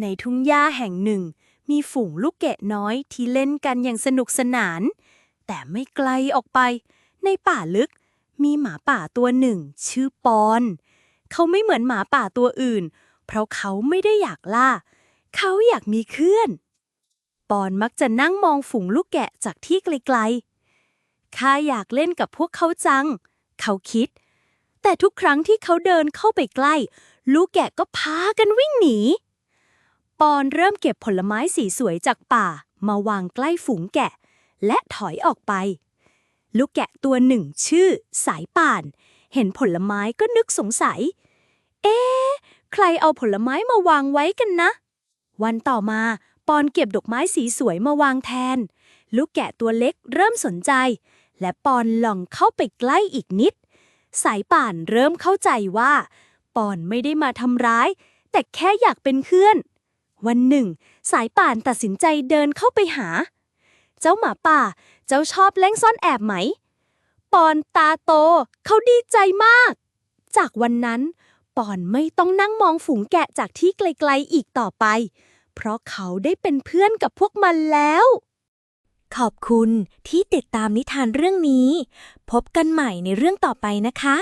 ในทุ่งหญ้าแห่งหนึ่ง มีฝูงลูกแกะน้อยที่เล่นกันอย่างสนุกสนาน แต่ไม่ไกลออกไป ในป่าลึก มีหมาป่าตัวหนึ่ง ชื่อปอน เขาไม่เหมือนหมาป่าตัวอื่น เพราะเขาไม่ได้อยากล่า เขาอยากมีเพื่อน ปอนมักจะนั่งมองฝูงลูกแกะจากที่ไกลๆข้าอยากเล่นกับพวกเขาจัง เขาคิด แต่ทุกครั้งที่เขาเดินเข้าไปใกล้ ลูกแกะก็พากันวิ่งหนี ปอนเริ่มเก็บผลไม้สีสวยจากป่ามาวางใกล้ฝูงแกะ และถอยออกไป ลูกแกะตัวหนึ่งชื่อ สายป่าน เห็นผลไม้ก็นึกสงสัย เอ๊ะ ใครเอาผลไม้มาวางไว้กันนะ วันต่อมาปอนเก็บดอกไม้สีสวยมาวางแทน ลูกแกะตัวเล็กเริ่มสนใจ และปอนลองเข้าไปใกล้อีกนิด สายป่านเริ่มเข้าใจว่า ปอนไม่ได้มาทำร้าย แต่แค่อยากเป็นเพื่อน วันหนึ่ง สายป่านตัดสินใจเดินเข้าไปหา เจ้าหมาป่า เจ้าชอบเล่นซ่อนแอบไหม ปอนตาโต เขาดีใจมาก จากวันนั้น ปอนไม่ต้องนั่งมองฝูงแกะจากที่ไกลๆอีกต่อไป เพราะเขาได้เป็นเพื่อนกับพวกมันแล้ว ขอบคุณที่ติดตามนิทานเรื่องนี้ พบกันใหม่ในเรื่องต่อไปนะคะ